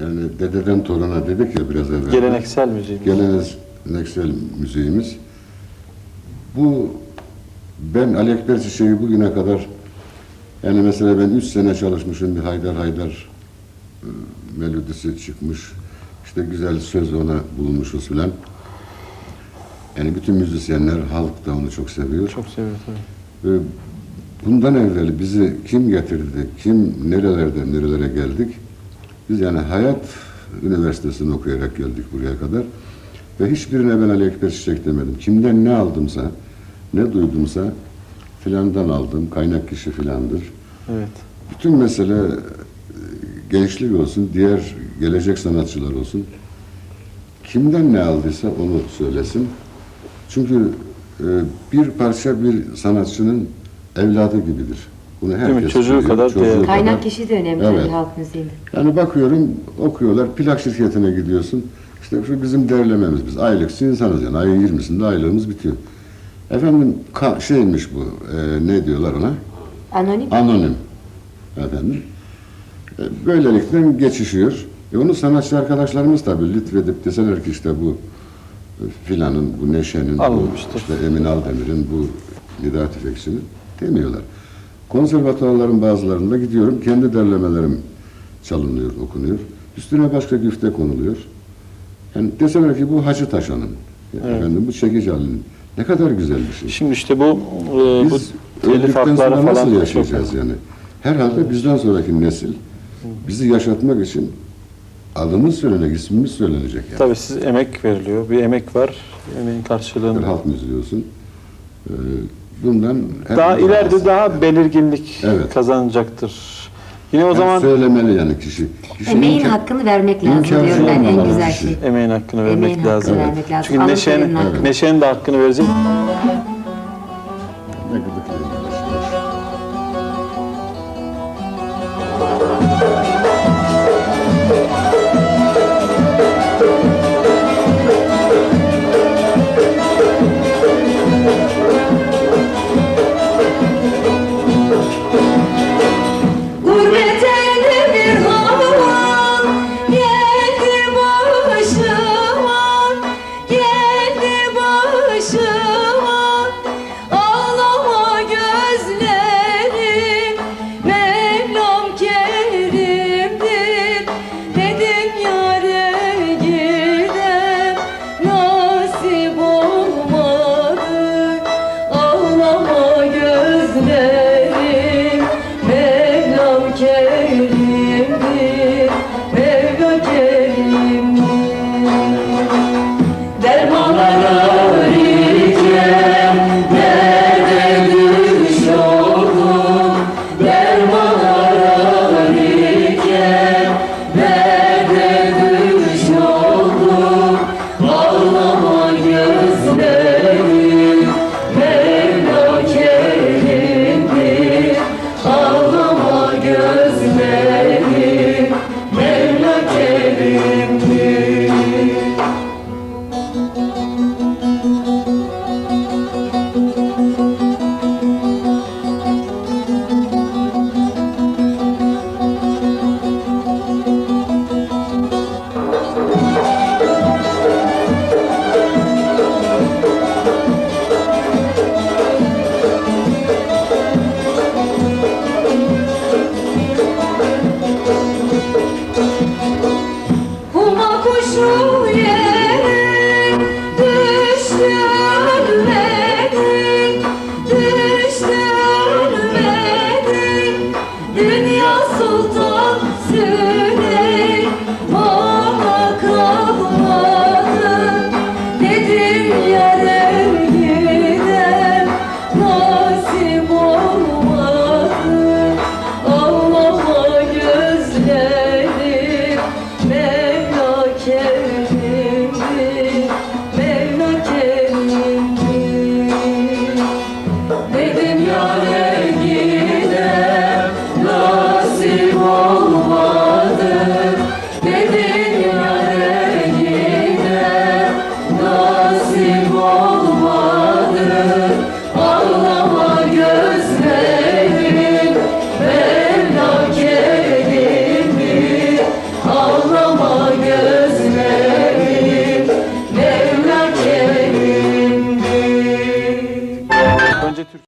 yani dededen toruna dedik ya biraz evvel. Geleneksel müziğimiz. Geleneksel müziğimiz. Bu ben Ali Ekber Çiçeği bugüne kadar yani mesela ben üç sene çalışmışım bir Haydar Haydar e, melodisi çıkmış. İşte güzel söz ona bulunmuşuz filan. Yani bütün müzisyenler, halk da onu çok seviyor. Çok seviyorum tabii. Ve bundan evvel bizi kim getirdi, kim nerelerden nerelere geldik? Biz yani Hayat Üniversitesi'ni okuyarak geldik buraya kadar. Ve hiçbirine ben Ali Ekber Çiçek demedim. Kimden ne aldımsa, ne duydumsa filandan aldım, kaynak kişi filandır. Evet. Bütün mesele e, gençlik olsun, diğer gelecek sanatçılar olsun. Kimden ne aldıysa onu söylesin. Çünkü e, bir parça bir sanatçının evladı gibidir. Bunu mi? herkes Çocuğu biliyor, kadar çocuğu değerli. kadar. Kaynak kişi de önemli Evet. halk müziğinde. Yani bakıyorum okuyorlar plak şirketine gidiyorsun. İşte şu bizim derlememiz biz aylık insanız yani ayın 20'sinde aylığımız bitiyor. Efendim ka- şeymiş bu e, ne diyorlar ona? Anonim. Anonim. Efendim. E, böylelikle geçişiyor. E onu sanatçı arkadaşlarımız tabii lütfedip deseler ki işte bu e, filanın, bu Neşe'nin, bu işte Emin Aldemir'in, bu Nida Tüfekçi'nin demiyorlar. Konservatuarların bazılarında gidiyorum, kendi derlemelerim çalınıyor, okunuyor. Üstüne başka güfte konuluyor. Yani deseler ki bu Hacı Taşan'ın, efendim bu Çekici Ali'nin. Ne kadar güzel bir şey. Şimdi işte bu, e, bu Biz telif öldükten sonra falan nasıl yaşayacağız yani? Herhalde bizden sonraki nesil bizi yaşatmak için adımız söylenecek, ismimiz söylenecek yani. Tabii siz emek veriliyor. Bir emek var. Emeğin Bir karşılığını. halk müziği olsun. Ee, bundan Daha ileride razıyız. daha belirginlik Evet. kazanacaktır. Yine o Yani zaman söylemeli yani kişi. Kişinin Emeğin ke- hakkını vermek lazım diyorum ben en güzel kişi. şey. emeğin hakkını Emeğin vermek hakkını lazım. vermek lazım. Çünkü Neşe'nin hakkını. Neşe'nin de hakkını verecek. Ne gıdıklı true.